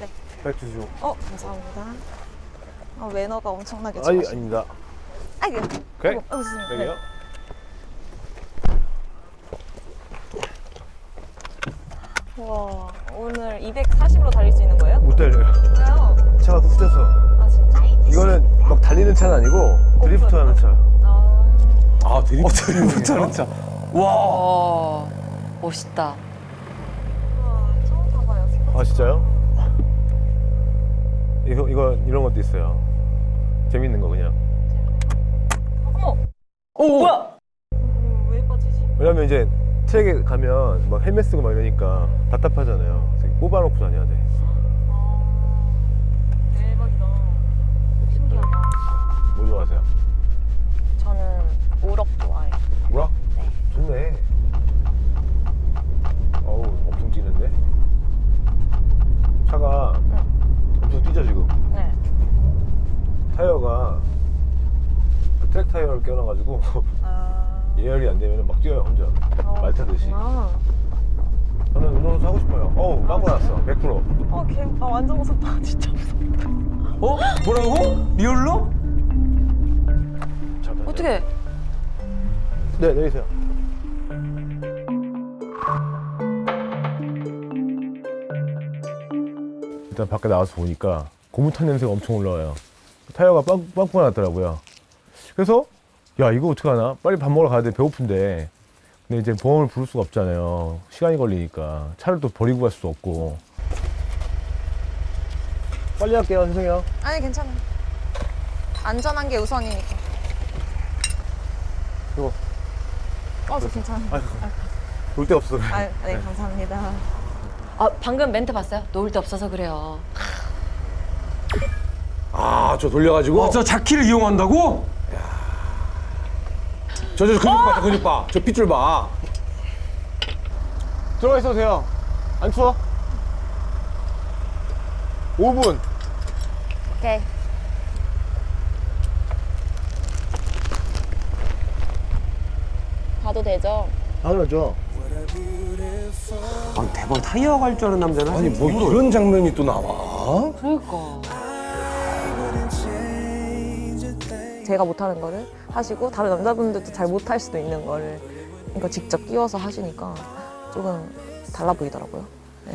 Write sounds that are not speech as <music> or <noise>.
네. 백 주시고. 어, 감사합니다. 어, 매너가 엄청나게 아니, 좋으시네. 아닙니다. 아이고. 오케이. 아이고, 아이고, 죄송해요. 백이요? 네. 와, 오늘 240으로 달릴 수 있는 거예요? 못 달려요. 왜요? 차가 또 후져서. 아, 진짜? 이거는 막 달리는 차는 아니고 드리프트 하는 차. 아, 아 드리프트 드리프트 하는 차. 와 어, 멋있다. 우와, 처음 타봐요. 아, 진짜요? 이거, 이거, 이런 것도 있어요. 재밌는 거 그냥. 어머, 오 뭐야 어, 왜 빠지지? 왜냐면 이제 트랙에 가면 막 헬멧 쓰고 막 이러니까 답답하잖아요. 그래서 뽑아놓고 다녀야 돼. 타이어를 껴놔가지고 아, <laughs> 예열이 안 되면 막 뛰어요, 혼자. 어, 말 타듯이. 그렇구나. 저는 운동선수 하고 싶어요. 어우, 빵꾸 났어. 100%. 어, 개, 아, 완전 무섭다. <laughs> 진짜 무섭다. 어 뭐라고 리얼로 잠깐만요. 어떻게? 네, 내리세요. 일단 밖에 나와서 보니까 고무탄 냄새가 엄청 올라와요. 타이어가 빵, 빵꾸가 났더라고요. 그래서 야 이거 어떡하나? 빨리 밥 먹으러 가야 돼. 배고픈데. 근데 이제 보험을 부를 수가 없잖아요. 시간이 걸리니까. 차를 또 버리고 갈 수도 없고. 빨리 할게요, 선생님. 형. 아니, 괜찮아요. 안전한 게 우선이니까. 이거 어, 저 괜찮아요. 아이고. 볼데 없어. 아, 네, 감사합니다. 아, 방금 멘트 봤어요? 놓을 데 없어서 그래요. 아저 돌려가지고 저 자키를 이용한다고 저 저 근육 봐 저 근육 봐 저 핏줄 봐 들어가 있어도 돼요. 안 추워? 5분. 오케이. 봐도 되죠? 당연하죠. 아 대박 타이어 갈 줄 아는 남자는 아니 뭐 이런 장면이 또 나와 그러니까. 제가 못하는 거를 하시고 다른 남자분들도 잘 못할 수도 있는 거를 이거 직접 끼워서 하시니까 조금 달라 보이더라고요. 네.